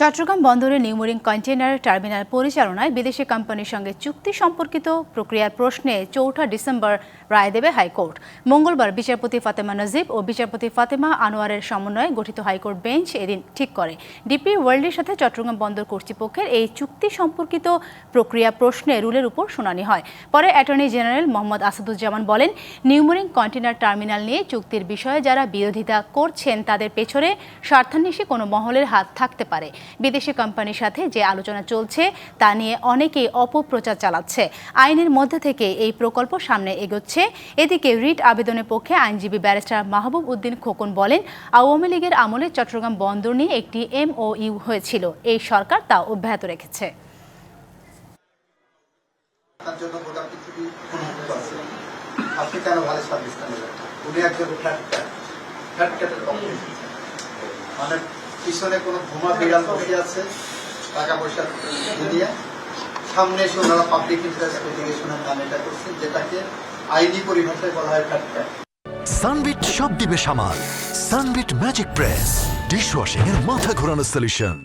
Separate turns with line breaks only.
চট্টগ্রাম বন্দরে New Mooring container terminal পরিচালনায় বিদেশি কোম্পানির সঙ্গে চুক্তি সম্পর্কিত প্রক্রিয়ার প্রশ্নে চৌঠা ডিসেম্বর রায় দেবে হাইকোর্ট। মঙ্গলবার বিচারপতি ফাতেমা নজিব ও বিচারপতি ফাতেমা আনোয়ারের সমন্বয়ে গঠিত হাইকোর্ট বেঞ্চ এদিন ঠিক করে। ডিপি ওয়ার্ল্ডের সাথে চট্টগ্রাম বন্দর কর্তৃপক্ষের এই চুক্তি সম্পর্কিত প্রক্রিয়া প্রশ্নে রুলের উপর শুনানি হয়। পরে অ্যাটর্নি জেনারেল মোহাম্মদ আসাদুজ্জামান বলেন, নিউমোরিং কন্টেইনার টার্মিনাল নিয়ে চুক্তির বিষয়ে যারা বিরোধিতা করছেন তাদের পেছনে স্বার্থান্বেষী কোনো মহলের হাত থাকতে পারে। বিদেশি কোম্পানির সাথে যে আলোচনা চলছে তা নিয়ে অনেকেই অপপ্রচার চালাচ্ছে। আইনের মধ্যে থেকে এই প্রকল্প সামনে এগোচ্ছে। এদিকে রিট আবেদনের পক্ষে আইনজীবী ব্যারিস্টার মাহবুব উদ্দিন খোকন বলেন, আওয়ামী লীগের আমলে চট্টগ্রাম বন্দর নিয়ে একটি এমওইউ হয়েছিল। এই সরকার তা অব্যাহত রেখেছে।
মানে পিছনে কোনো ঘুমা বিড়াল বসে আছে, টাকা পয়সা দুনিয়া সামনে এসে ওনারা পাবলিক ইন্টারেস্ট লিটিগেশনের নাম এটা করছেন যেটাকে আইনি পরিভাষায় বলা হয় ফ্যাক্টার
সানবিট সব দিবে সামাল। সানবিট ম্যাজিক প্রেস, ডিশওয়াশিং এর মাথা ঘোরানো সলিউশন